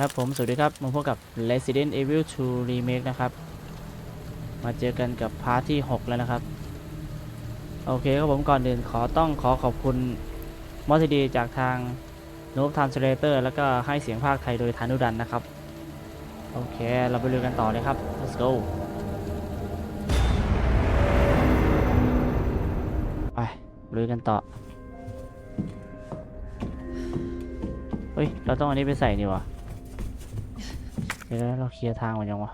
ครับผมสวัสดีครับมาพบกับ Resident Evil 2 Remake นะครับ มาเจอกันกับพาร์ทที่ 6 แล้วนะครับ โอเคครับผมก่อนอื่นขอต้องขอขอบคุณมอสดีจากทาง n o b Translator แล้วก็ให้เสียงภาคไทยโดยธานุดันนะครับ โอเค เราไปเรียกันต่อเลยครับ let's go ไปลุยกันต่อ เฮ้ย เราต้องอันนี้ไปใส่นี่วะ เดี๋ยวเราเคลียร์ทางมันยังวะ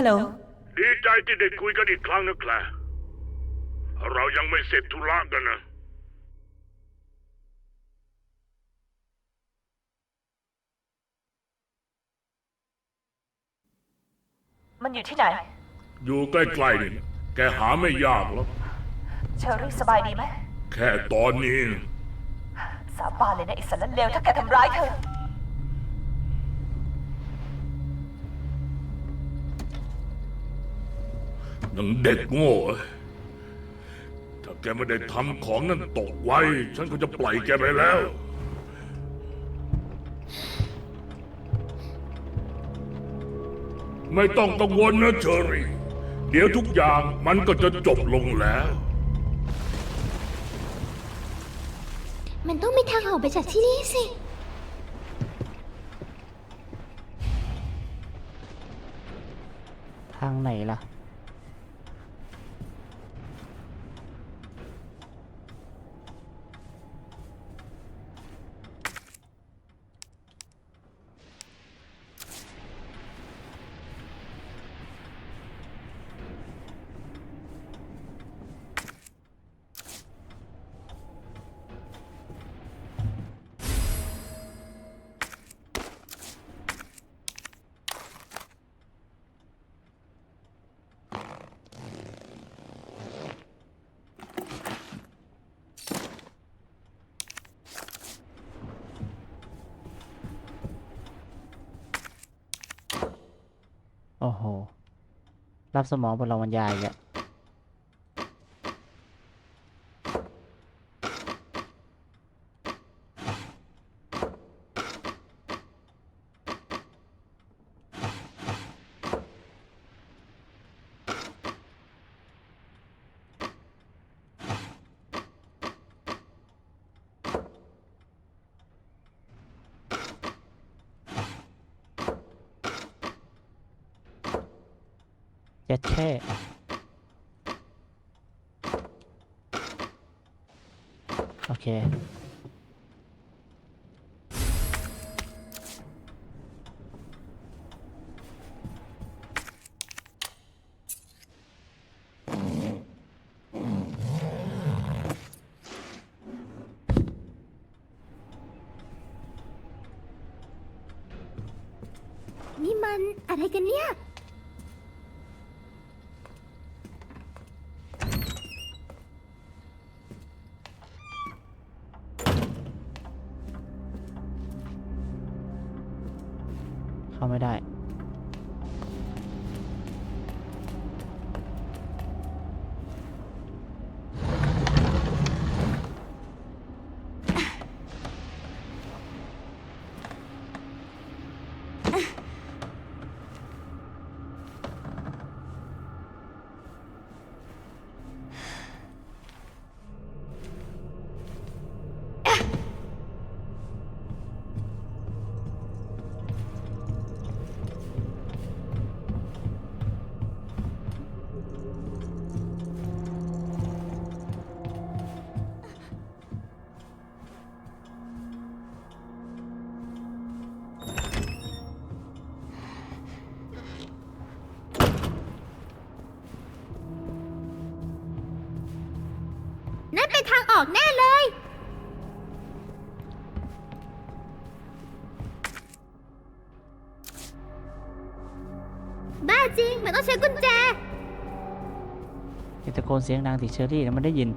ฮัลโหล ดีใจที่ได้คุยกันอีกครั้งนะแคลร์เรายังไม่เสร็จธุระกันนะ มันอยู่ที่ไหน อยู่ใกล้ๆนี่นะแกหาไม่ยากหรอก เชอรี่สบายดีไหม แค่ตอนนี้นะ สาบานเลยนะไอ้สารเลวถ้าแกทำร้ายเธอ นังเด็กโง่เอ้ยถ้าแกไม่ได้ทำของนั่นตกไว้ ฉันก็จะปล่อยแกไปแล้ว ไม่ต้องกังวลนะเชอรี่ เดี๋ยวทุกอย่างมันก็จะจบลงแล้ว มันต้องมีทางออกไปจากที่นี่สิทางไหนล่ะ โอ้โห รับสมองบนเรามันยายอะ เจ็ดแค่ โอเค นี่มัน อะไรกันเนี่ย ออกแน่เลย บ้าจริง มันต้องใช้กุญแจ อย่าตะโกนเสียงดังสิเชอรี่แล้วมันได้ยิน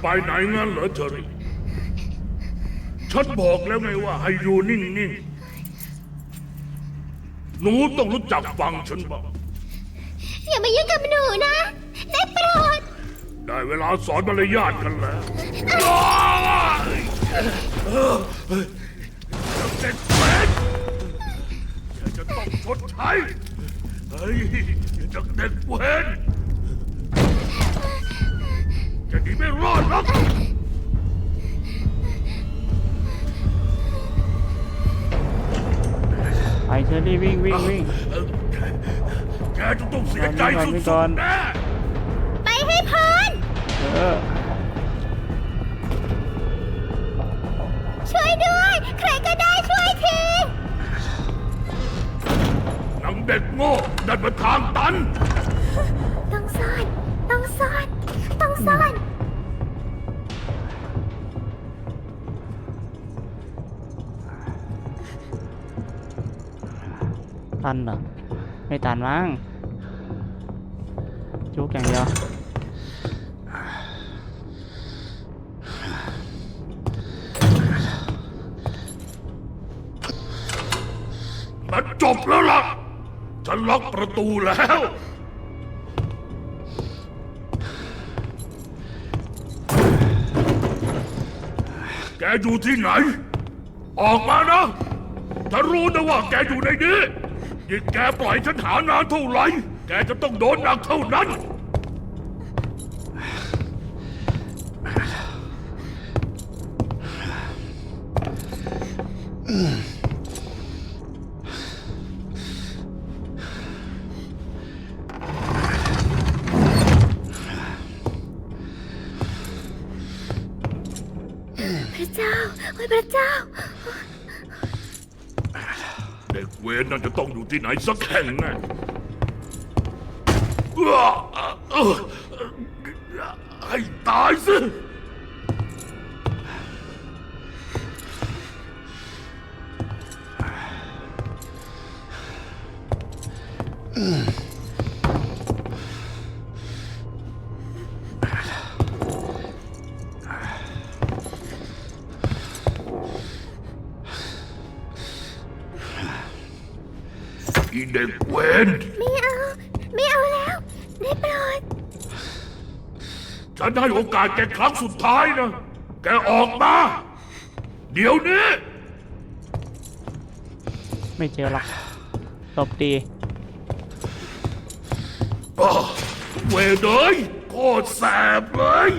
ไปไหนงั้นเหรอเชอรี่ฉันบอกแล้วไงว่าให้อยู่นิ่งๆ หนูต้องรู้จักฟังฉันบ้าง อย่ามายุ่งกับหนูนะ ได้โปรด ได้เวลาสอนมารยาทกันแล้วเด็กเวรแกจะต้องชดใช้เฮ้ยเจ้าเด็กเวร ไปเชอรี่วิ่งวิ่งวิ่งแกจะต้องเสียใจก่อนสุไปก่อนดๆแน่ไปให้พ้นเออช่วยด้วย ใครก็ได้ช่วยทีหนังเด็กโง่ดันมาทางตัน ต้องซ่อน ต้องซ่อน ต้องซ่อน ตันเหรอ ไม่ตันมั้งจุกอย่างเดียวมันจบแล้วล่ะ ฉันล็อกประตูแล้ว แกอยู่ที่ไหน ออกมานะ ถ้ารู้นะว่าแกอยู่ในนี้ ยิ่งแกปล่อยฉันหานานเท่าไหร่ แกจะต้องโดนหนักเท่านั้น น่าจะต้องอยู่ที่ไหนสักแห่งแน่ให้ตายสิอี เด็กเวนไม่เอา ไม่เอาแล้วได้โปรดฉันให้โอกาสแกครั้งสุดท้ายนะ แกออกมา เดี๋ยวนี้ ไม่เจอหรอกตบตีอ้อเวรเลยโคตรแสบเลย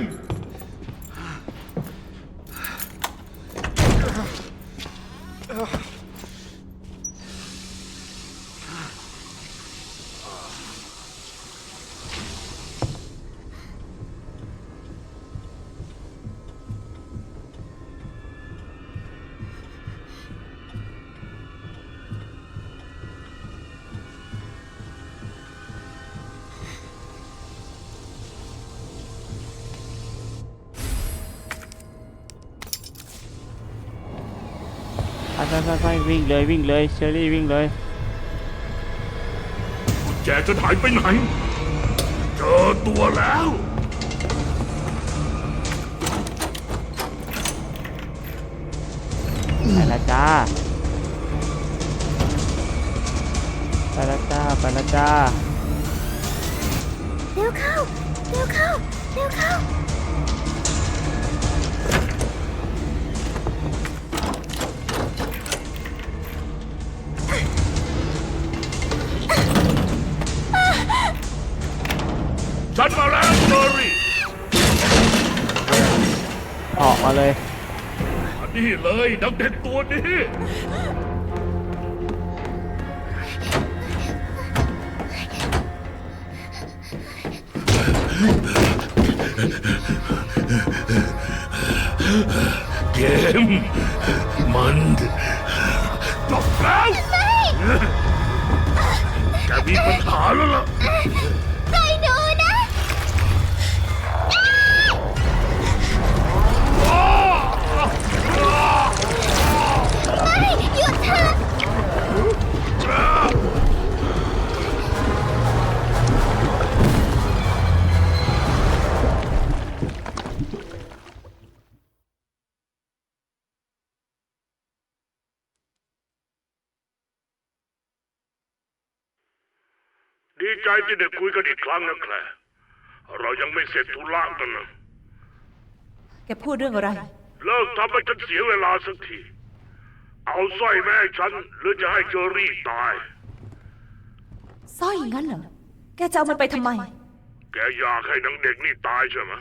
ไปไปไปไปวิ่งเลยวิ่งเลยเชอรี่วิ่งเลยกุญแจจะหายไปไหน เจอตัวแล้ว ไปและจ้า ไปและจ้า ไปและจ้า เร็วเข้า เร็วเข้า เร็วเข้า ฉันมาแล้วเชอรี่ออกมาเลยอันนี้เลยนักเด็กตัวนี้เกมมันจบแล้วแกมีปัญหาแล้วล่ะ ดีใจที่ได้คุยกันอีกครั้งนะแคลร์เรายังไม่เสร็จธุระกันนะแกพูดเรื่องอะไร เลิกทำให้ฉันเสียเวลาสักที เอาสร้อยแม่ให้ฉัน หรือจะให้เจอรี่ตาย สร้อยงั้นเหรอ แกจะเอามันไปทำไม แกอยากให้นางเด็กนี่ตายใช่ไหม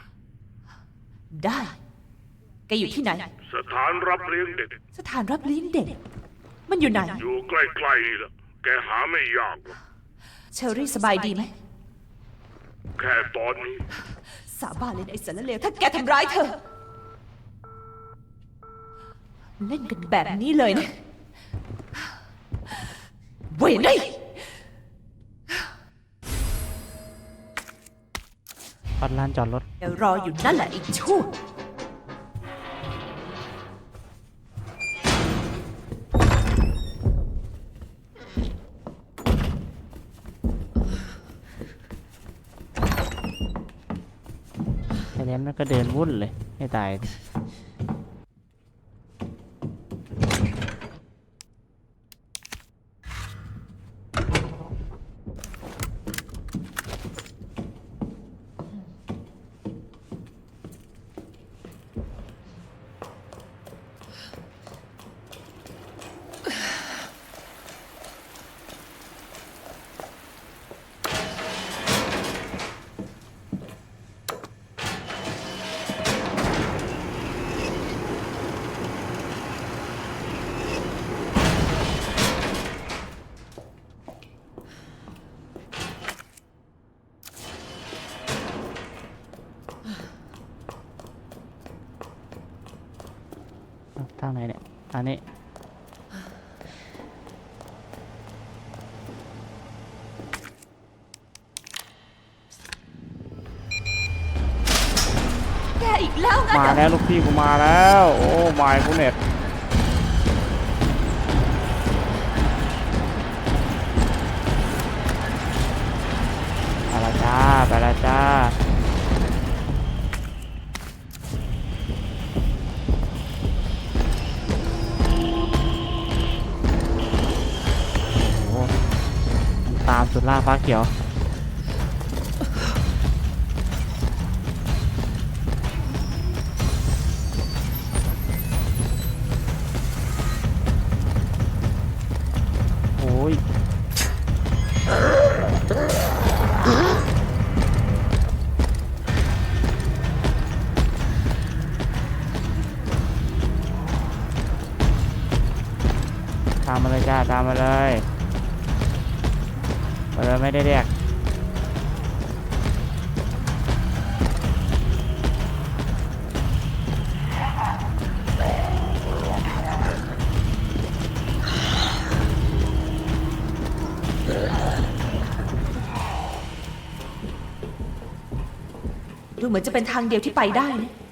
ได้ แกอยู่ที่ไหน สถานรับเลี้ยงเด็ก สถานรับเลี้ยงเด็ก มันอยู่ไหน อยู่ใกล้ๆนี่แหละแกหาไม่ยากหรอก เชอรี่สบายดีไหม แค่ตอนนี้ สาบานเลยนะไอ้สารเลวถ้าแกทำร้ายเธอ เล่นกันแบบนี้เลยนะเวยเลยปัดลานจอดรถแกรออยู่นั่นแหละไอีกชั่ว ไอ้แนมันก็เดินวุ่นเลย ให้ตายาทางไหนเนี่ย อันนี้ แกอีกแล้วงั้นมาเหรอแล้วลูกพี่กูมาแล้ว โอ้มายกูเน็ตไปและจ้าไปและจ้า สุดล่าฟ้าเขียว โอ้ย ไม่ได้เรียกดูเหมือนจะเป็นทางเดียวที่ไปได้นะ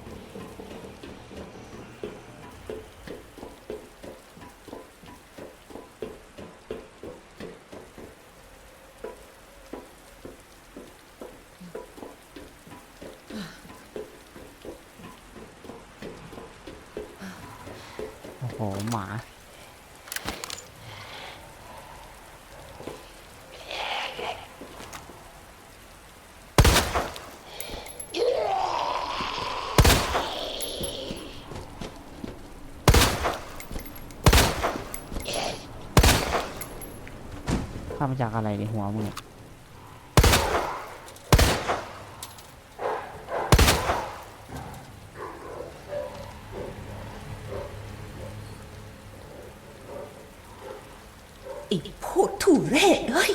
หหมาข้ามาจากอะไรในหัวมึงเนี่ย อีกพวกถู เร่เอ้ย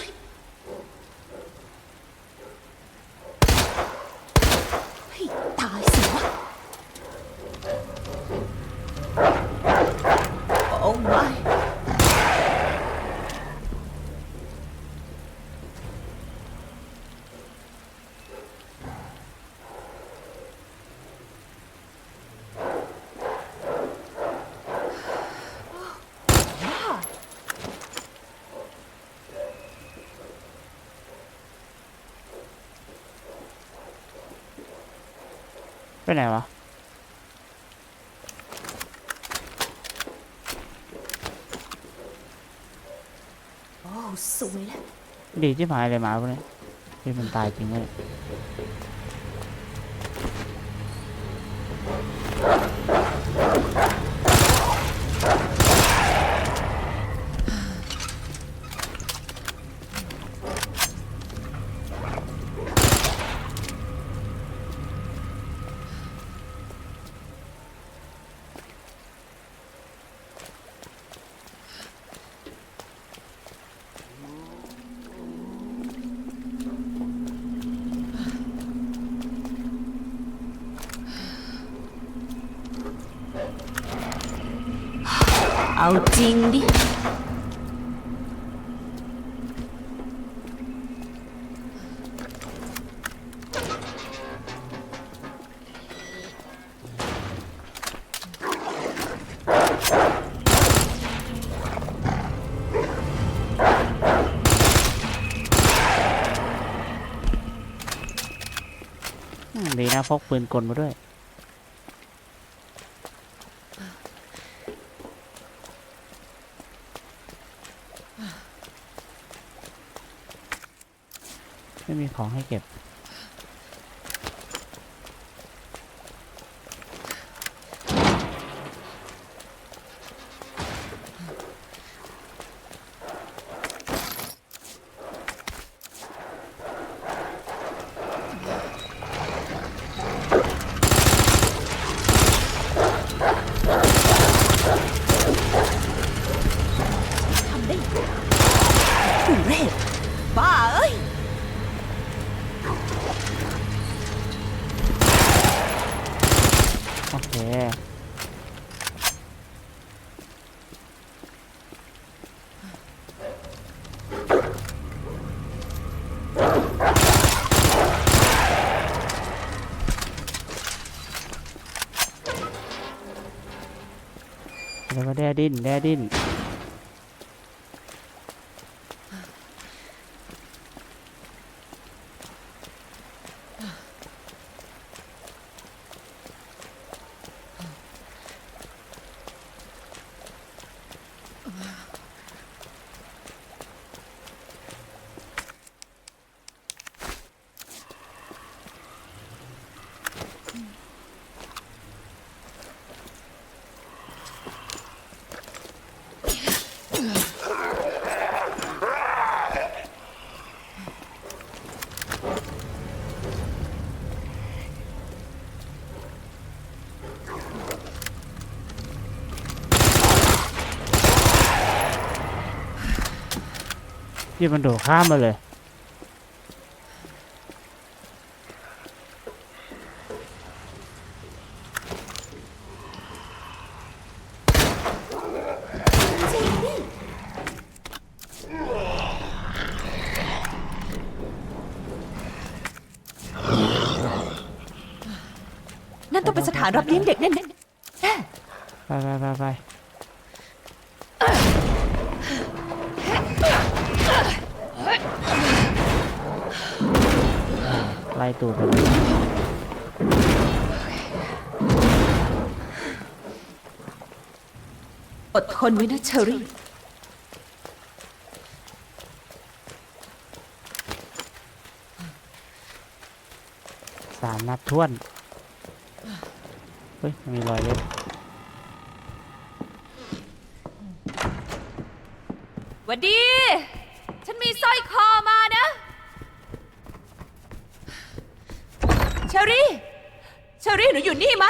ให้ตายสิวะ โอ้ไม่ ไปไหนวะโอ้สวยแล้วดีที่หายเลยหมาพวกนี้ที่มันตายจริงเลย เอาจริงดิ ดีนะพกปืนกลมาด้วย ของให้เก็บ ด้ดิ้นแดดิ้น ที่มันโดดข้ามมาเลย นั่นต้องเป็นสถานรับเลี้ยงเด็กแน่ๆ ไปไปไปไป ตูดไปเลยอดทนไว้นะเชอรี่ สามนัดท้วน เฮ้ยมันมีรอยเล็บหวันดี ฉันมีสร้อยคอมานะ เชอรี่ เชอรี่ หนูอยู่นี่ไหม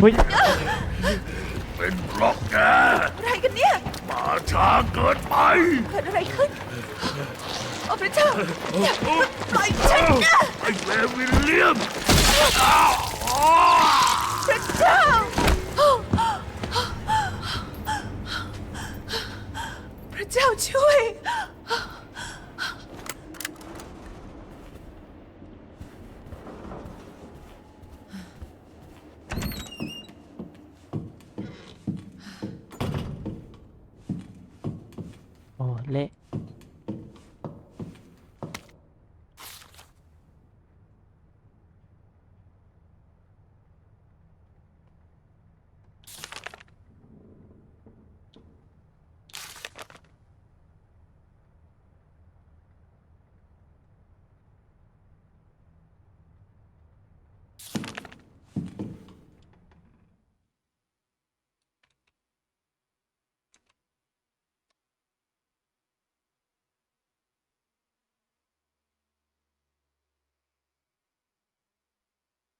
เฮ้ยเป็นเพราะแกอะไรกันเนี่ย มาช้าเกินไป เกิดอะไรขึ้น โอ้พระเจ้าอย่าปล่อยฉันนะไอ้เววิลเลียมพระเจ้า พระเจ้าช่วย โ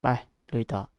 อ้เล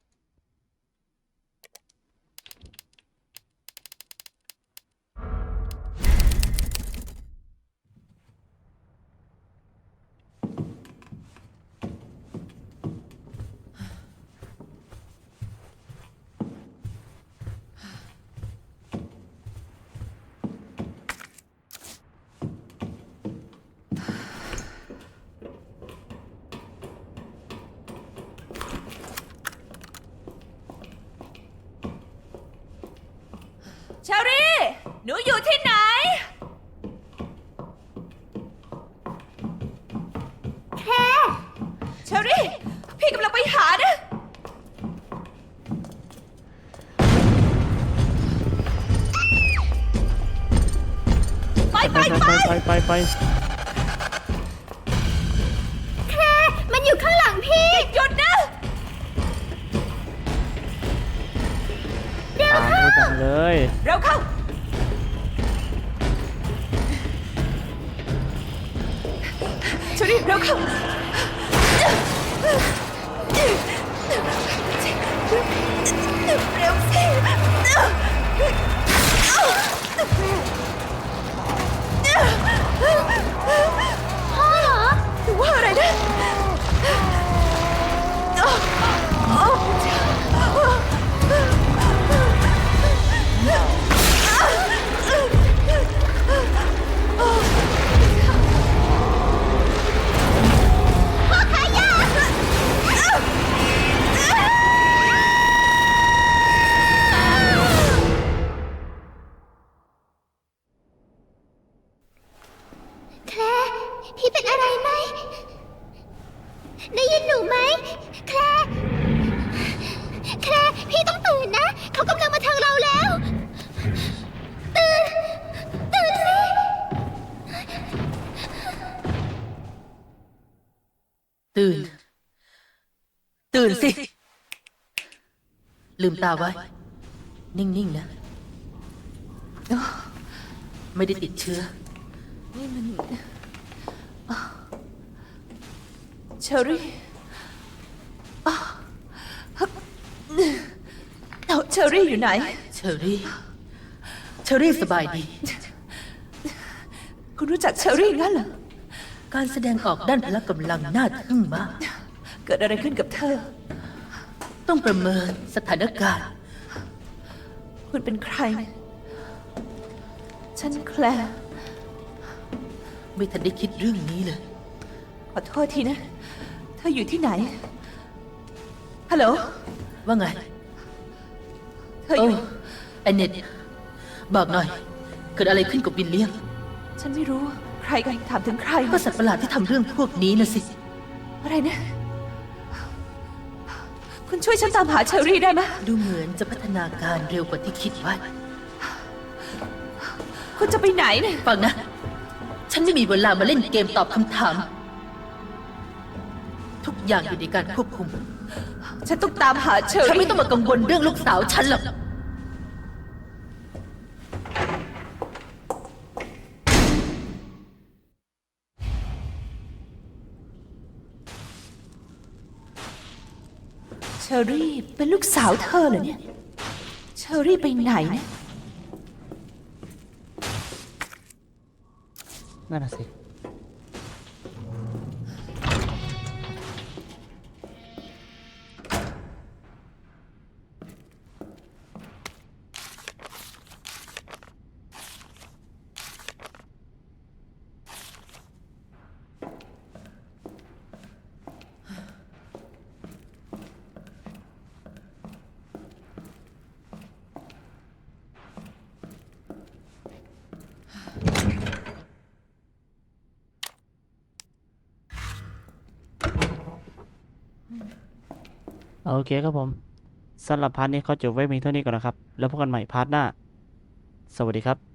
ไปไปไปไปไปไปแค่มันอยู่ข้างหลังพี่ หยุดนะ เร็วตามเข้ากูจังเลย เร็วเข้าเชอรี่เร็วเข้า เร็วสิ ตื่นสิ ลืมตาไว้ นิ่งๆนะอ้อไม่ได้ติดเชื้อเชอรี่อ้าวเอาเชอรี่อยู่ไหน เชอรี่ เชอรี่สบายดี คุณรู้จักเชอรี่งั้นเหรอ การแสดงออกด้านพละกำลังน่าทึ่งมาก เกิดอะไรขึ้นกับเธอ ต้องประเมินสถานการณ์ คุณเป็นใคร ฉันแคลร์ไม่ทันได้คิดเรื่องนี้เลย ขอโทษทีนะ เธออยู่ที่ไหน ฮัลโหล ว่าไง เธออโอ้ยู่ไอเน็ตบอกหน่อย เกิดอะไรขึ้นกับวินเลียม ฉันไม่รู้ ใครกันถามถึงใคร ก็สัตว์ประหลาดที่ทำเรื่องพวกนี้นะสิ อะไรนะ คุณช่วยฉันตามหาเชอรี่ได้ไหมดูเหมือนจะพัฒนาการเร็วกว่าที่คิดไว้คุณจะไปไหนเนี่ยฟังนะ ฉันไม่มีเวลามาเล่นเกมตอบคำถาม ทุกอย่างอยู่ในการควบคุม ฉันต้องตามหาเชอฉันรี่ ไม่ต้องมากังวลเรื่องลูกสาวฉันหรอก อรี่เป็นลูกสาวเธอเหรอเนี่ย เชอรี่ไปไหนเนี่ย นั่นน่ะสิ โอเคครับผมสำหรับพาร์ทนี้เขาจบไว้เพียงเท่านี้ก่อนนะครับ แล้วพบกันใหม่พาร์ทหน้า สวัสดีครับ